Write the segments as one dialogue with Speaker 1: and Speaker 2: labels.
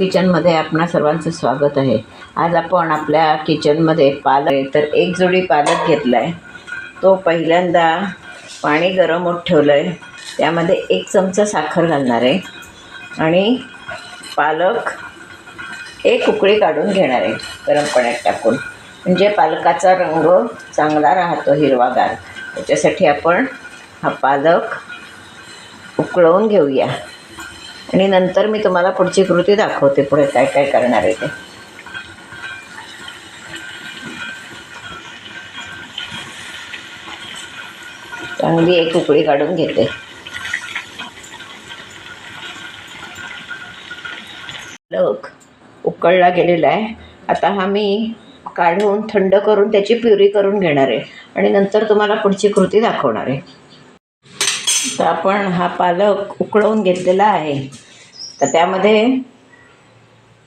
Speaker 1: किचनमध्ये आपणा सर्वांचं स्वागत आहे. आज आपण आपल्या किचनमध्ये पालक आहे. तर एक जोडी पालक घेतला आहे तो पहिल्यांदा पाणी गरम होत ठेवलं आहे त्यामध्ये एक चमचा साखर घालणार आहे. आणि पालक एक उकळी काढून घेणार आहे. गरम पाण्यात टाकून. म्हणजे पालकाचा रंग चांगला राहतो हिरवागार. त्याच्यासाठी आपण हा पालक उकळवून घेऊया. आणि नंतर मी तुम्हाला पुढची कृती दाखवते पुढे काय काय करणार आहे ते. चांगली एक उकळी काढून घेते. लग उकळला गेलेला आहे. आता हा मी काढून थंड करून त्याची प्युरी करून घेणार आहे. आणि नंतर तुम्हाला पुढची कृती दाखवणार आहे. तर आपण हा पालक उकळवून घेतलेला आहे. तर त्यामध्ये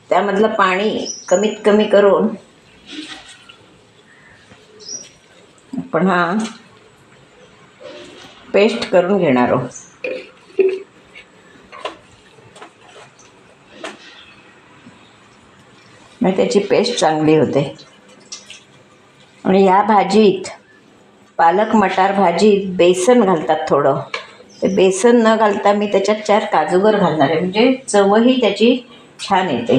Speaker 1: त्यामधलं पाणी कमीत कमी करून आपण हा पेस्ट करून घेणार आहोत. मग त्याची पेस्ट चांगली होते. आणि या भाजीत पालक मटार भाजीत बेसन घालतात थोडं. ते बेसन न घालता मी त्याच्यात चार काजूगर घालणार आहे. म्हणजे चवही त्याची छान येते.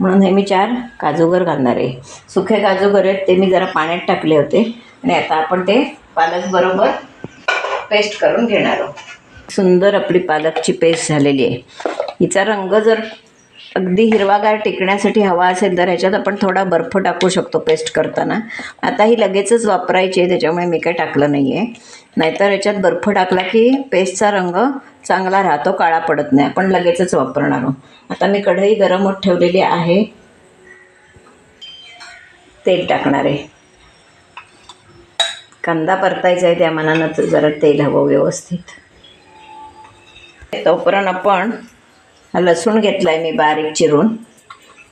Speaker 1: म्हणून हे मी चार काजूगर घालणार आहे. सुखे काजूगर आहेत ते मी जरा पाण्यात टाकले होते. आणि आता आपण ते पालक बरोबर पेस्ट करून घेणार आहोत. सुंदर आपली पालकची पेस्ट झालेली आहे. हिचा रंग जर अगदी हिरवागार टिकण्यासाठी हवा असेल तर ह्याच्यात आपण थोडा बर्फ टाकू शकतो पेस्ट करताना. आता ही लगेचच वापरायची आहे त्याच्यामुळे मी काही टाकलं नाही आहे नाहीतर याच्यात बर्फ टाकला की पेस्टचा रंग चांगला राहतो काळा पडत नाही. आपण लगेचच वापरणार आहोत. आता मी कढई गरम होत ठेवलेली आहे. तेल टाकणार आहे. कांदा परतायचा आहे त्या मनानं तर जरा तेल हवं व्यवस्थित. तोपर्यंत आपण लसूण घेतला आहे मी बारीक चिरून.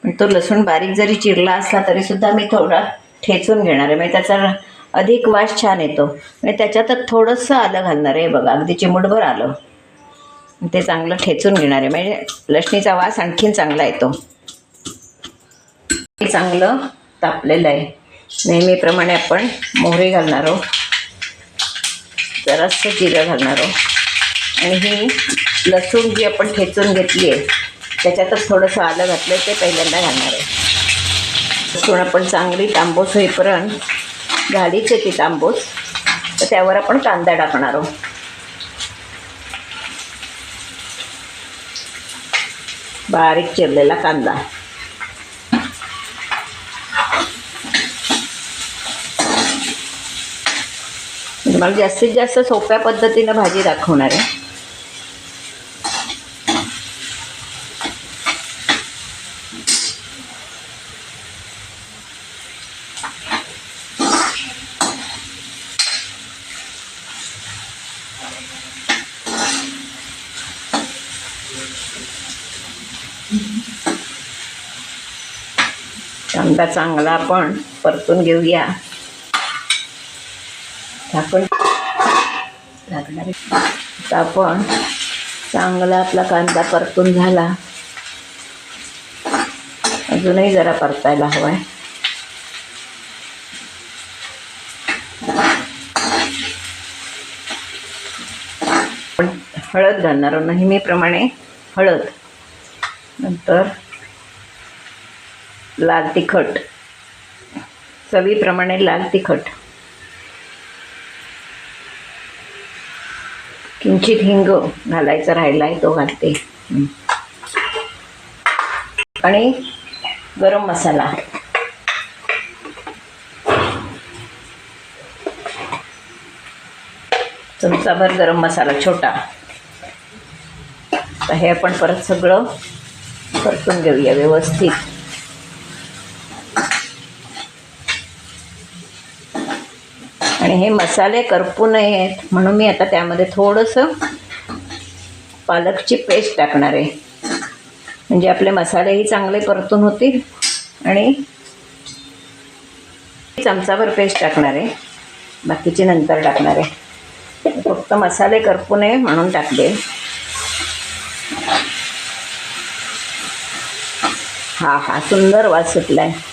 Speaker 1: पण तो लसूण बारीक जरी चिरला असला तरीसुद्धा मी थोडा ठेचून घेणार आहे. म्हणजे त्याचा अधिक वास छान येतो. म्हणजे आणि त्याच्यातच थोडंसं आलं घालणार आहे बघा. अगदी चिमुटभर आलं. ते चांगलं ठेचून घेणार आहे. म्हणजे लसणीचा वास आणखीन चांगला येतो. हे चांगलं तापलेलं आहे. नेहमीप्रमाणे आपण मोहरी घालणार आहोत. जरासं जिरं घालणार आहोत. आणि ही लसूण जी आपण ठेचून घेतली आहे त्याच्यातच थोडंसं आलं घातलं ते पहिल्यांदा घालणार आहे. लसूण आपण चांगली तांबूस होईपर्यंत घालीच आहे ती तांबूस तर त्यावर आपण कांदा टाकणार आहोत. बारीक चिरलेला कांदा. मला जास्तीत जास्त सोप्या पद्धतीनं भाजी दाखवणार आहे. कांदा चांगला आपण परतून घेऊया. झाकण लागणार. आता आपण चांगला आपला कांदा परतून झाला. अजूनही जरा परतायला हवा आहे हळद घालणार नेहमीप्रमाणे हळद. नंतर लाल तिखट. चवीप्रमाणे लाल तिखट. किंचित हिंग घालायचा राहिला आहे तो घालते. आणि गरम मसाला. चमचाभर गरम मसाला छोटा. तर हे आपण परत सगळं परतून घेऊया व्यवस्थित. आणि हे मसाले करपू नयेत. म्हणून मी आता त्यामध्ये थोडंसं पालकची पेस्ट टाकणार आहे. म्हणजे आपले मसालेही चांगले परतून होतील आणि चमचाभर पेस्ट टाकणार आहे. बाकीची नंतर टाकणार आहे. फक्त मसाले करपू नये म्हणून टाकले हा हा सुंदर वास सुटला आहे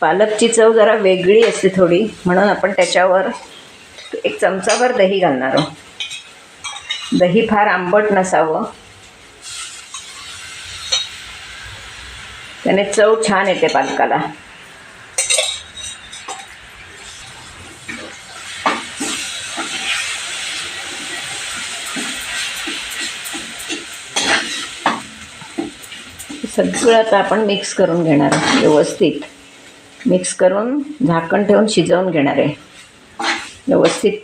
Speaker 1: पालकची चव जरा वेगळी असते थोडी म्हणून आपण त्याच्यावर एक चमचाभर दही घालणार आहोत. दही फार आंबट नसावं. त्याने चव छान येते पालकाला. सगळं आता आपण मिक्स करून घेणार आहे व्यवस्थित. मिक्स करून झाकण ठेवून शिजवून घेणार आहे. व्यवस्थित.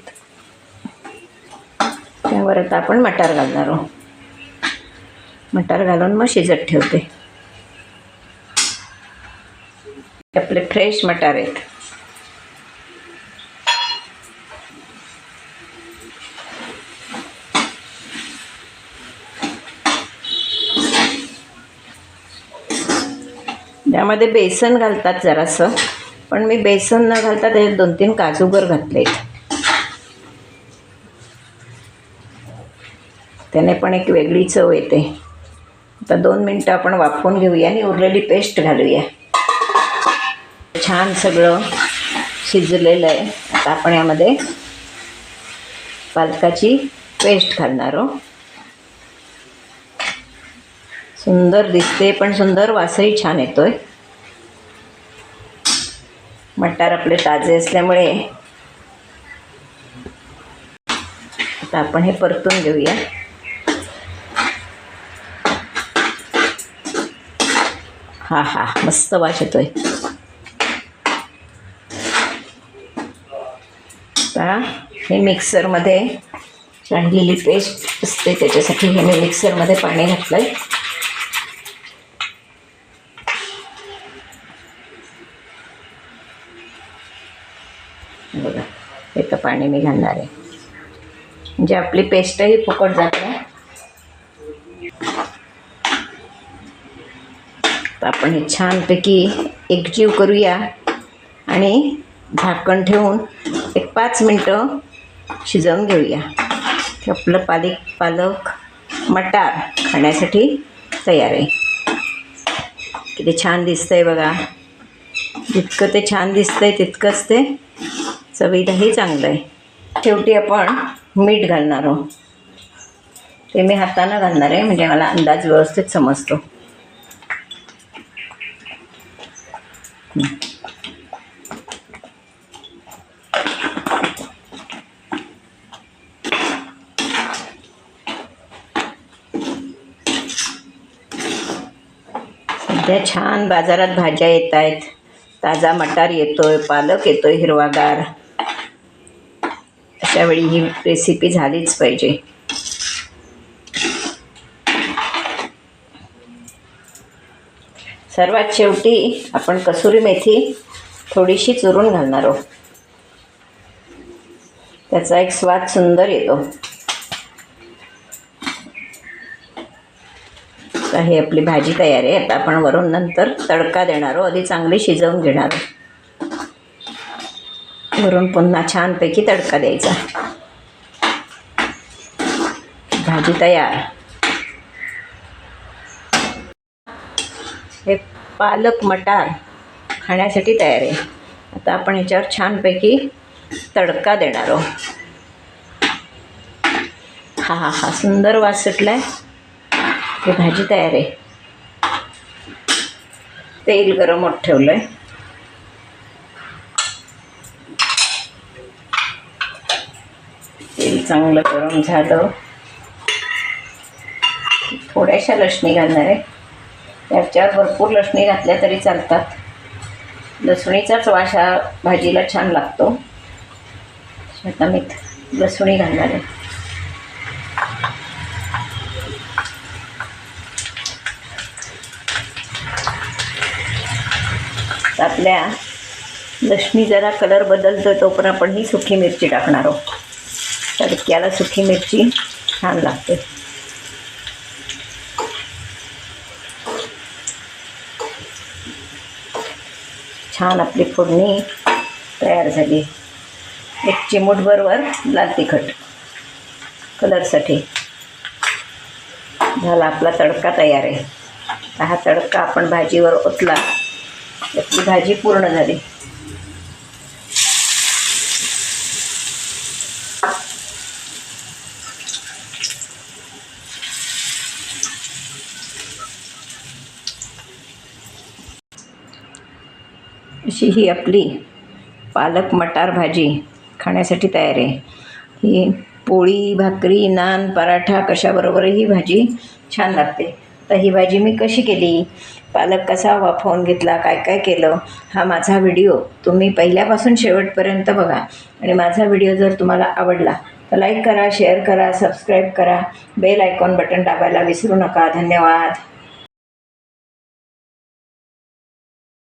Speaker 1: त्यावर आता आपण मटार घालणार आहोत. मटार घालून मग शिजत ठेवते. आपले फ्रेश मटार आहेत. त्यामध्ये बेसन घालतात जरासं. पण मी बेसन न घालता त्याच्यात दोन तीन काजूगर घातले. त्याने पण एक वेगळी चव येते. आता दोन मिनटं आपण वाफवून घेऊया आणि उरलेली पेस्ट घालूया. छान सगळं शिजलेलं आहे. आता आपण यामध्ये पालकाची पेस्ट घालणार आहोत. सुंदर दिसते पण सुंदर वासही छान येतोय. मटार आपले ताजे असल्यामुळे आता आपण हे परतून घेऊया. हा हा मस्त वास येतोय. आता हे मिक्सरमध्ये राहिलेली पेस्ट असते त्याच्यासाठी हे मी मिक्सरमध्ये पाणी घातलं आहे बघा इथं तर पाणी मी घालणार आहे. म्हणजे आपली पेस्टही फुकट जाते तर आपण हे छानपैकी एकजीव करूया आणि झाकण ठेवून एक पाच मिनटं शिजवून घेऊया. आपलं पालक पालक मटार खाण्यासाठी तयार आहे. किती छान दिसतंय बघा. जितकं ते छान दिसतंय तितकंच ते चवीलाही चांगलं आहे. शेवटी आपण मीठ घालणार आहोत. ते मी हातानं घालणार आहे म्हणजे मला अंदाज व्यवस्थित समजतो. सध्या छान बाजारात भाज्या येत आहेत. ताजा मटार येतोय पालक येतोय हिरवागार. अशा वेळी ही रेसिपी झालीच पाहिजे. सर्वात शेवटी आपण कसुरी मेथी थोडीशी चुरून घालणार आहोत. त्याचा एक स्वाद सुंदर येतो. आता ही आपली भाजी तयार आहे. आता आपण वरून नंतर तडका देणार आहोत. आधी चांगली शिजवून घेणार आहोत. वरून पुन्हा छानपैकी तडका द्यायचा. भाजी तयार. हे पालक मटार खाण्यासाठी तयार आहे. आता आपण ह्याच्यावर छानपैकी तडका देणार आहोत. हा हा हा सुंदर वास सुटलाय. ही भाजी तयार आहे. तेल गरम होत ठेवलं आहे चांगलं गरम झालं. थोड्याशा लसणी घालणार आहे. त्याच्यावर भरपूर लसणी घातल्या तरी चालतात. लसणीचाच वास हा भाजीला छान लागतो. आता मी लसणी घालणार आहे. आपल्या लक्ष्मी जरा कलर बदलतो तोपर्यंत आपण ही सुकी मिरची टाकणार आहोत. तडक्याला सुकी मिरची छान लागते छान आपली फोडणी तयार झाली. एक चिमूटभरवर लाल तिखट. कलरसाठी झाला आपला तडका तयार आहे. हा तडका आपण भाजीवर ओतला. तर ती भाजी पूर्ण झाली. अशी ही आपली पालक मटार भाजी खाण्यासाठी तयार आहे. ही पोळी भाकरी नान पराठा कशाबरोबरही ही भाजी छान लागते. तर ही भाजी मी कशी केली? पालक कसा वाफवून घेतला? काय काय केलं? हा माझा व्हिडिओ तुम्ही पहिल्यापासून शेवटपर्यंत बघा. आणि माझा व्हिडिओ जर तुम्हाला आवडला तर लाईक करा शेअर करा सबस्क्राईब करा. बेल आयकॉन बटन दाबायला विसरू नका. धन्यवाद.